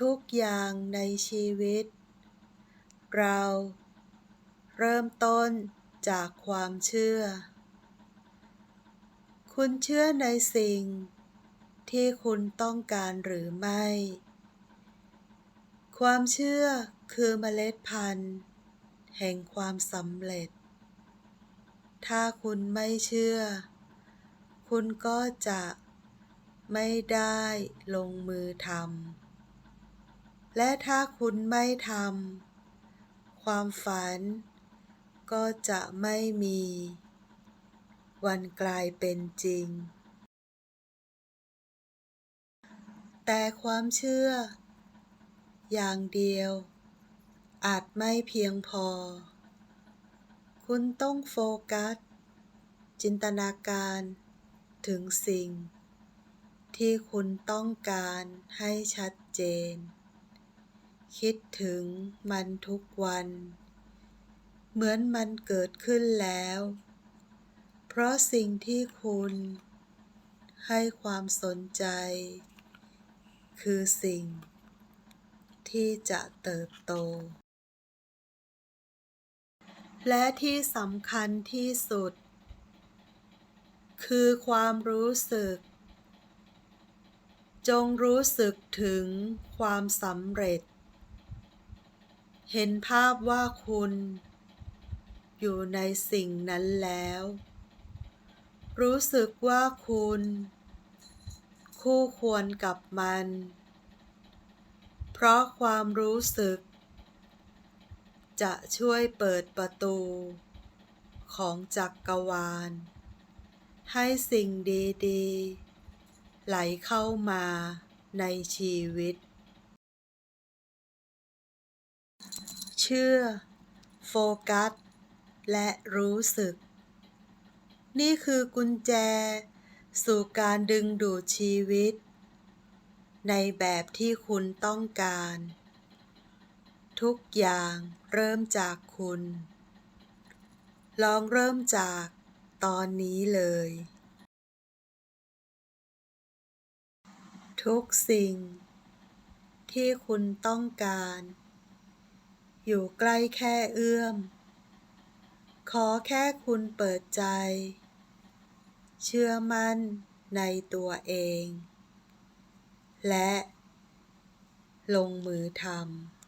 ทุกอย่างในชีวิต เราเริ่มต้นจากความเชื่อ คุณเชื่อในสิ่งที่คุณต้องการหรือไม่ ความเชื่อคือเมล็ดพันธุ์ แห่งความสำเร็จ ถ้าคุณไม่เชื่อ คุณก็จะไม่ได้ลงมือทำ และถ้าคุณไม่ทำความฝัน ก็จะไม่มี วันกลายเป็นจริง แต่ความเชื่อ อย่างเดียว อาจไม่เพียงพอ คุณต้องโฟกัส จินตนาการถึงสิ่ง ที่คุณต้องการให้ชัดเจน คิดถึงมันทุกวัน เหมือนมันเกิดขึ้นแล้ว เพราะสิ่งที่คุณ ให้ความสนใจ คือสิ่ง ที่จะเติบโต และที่สำคัญที่สุด คือความรู้สึก จงรู้สึกถึงความสำเร็จ เห็นภาพว่าคุณ อยู่ในสิ่งนั้นแล้ว รู้สึกว่าคุณ คู่ควรกับมัน เพราะความรู้สึก จะช่วยเปิดประตู ของจักรวาล ให้สิ่งดี ๆ ไหลเข้ามาในชีวิต เชื่อ โฟกัส และรู้สึก นี่คือกุญแจ สู่การดึงดูดชีวิต ในแบบที่คุณต้องการ ทุกอย่างเริ่มจากคุณ ลองเริ่มจากตอนนี้เลย ทุกสิ่งที่คุณต้องการ อยู่ใกล้แค่เอื้อม ขอแค่คุณเปิดใจ เชื่อมั่นในตัวเอง และ ลงมือทำ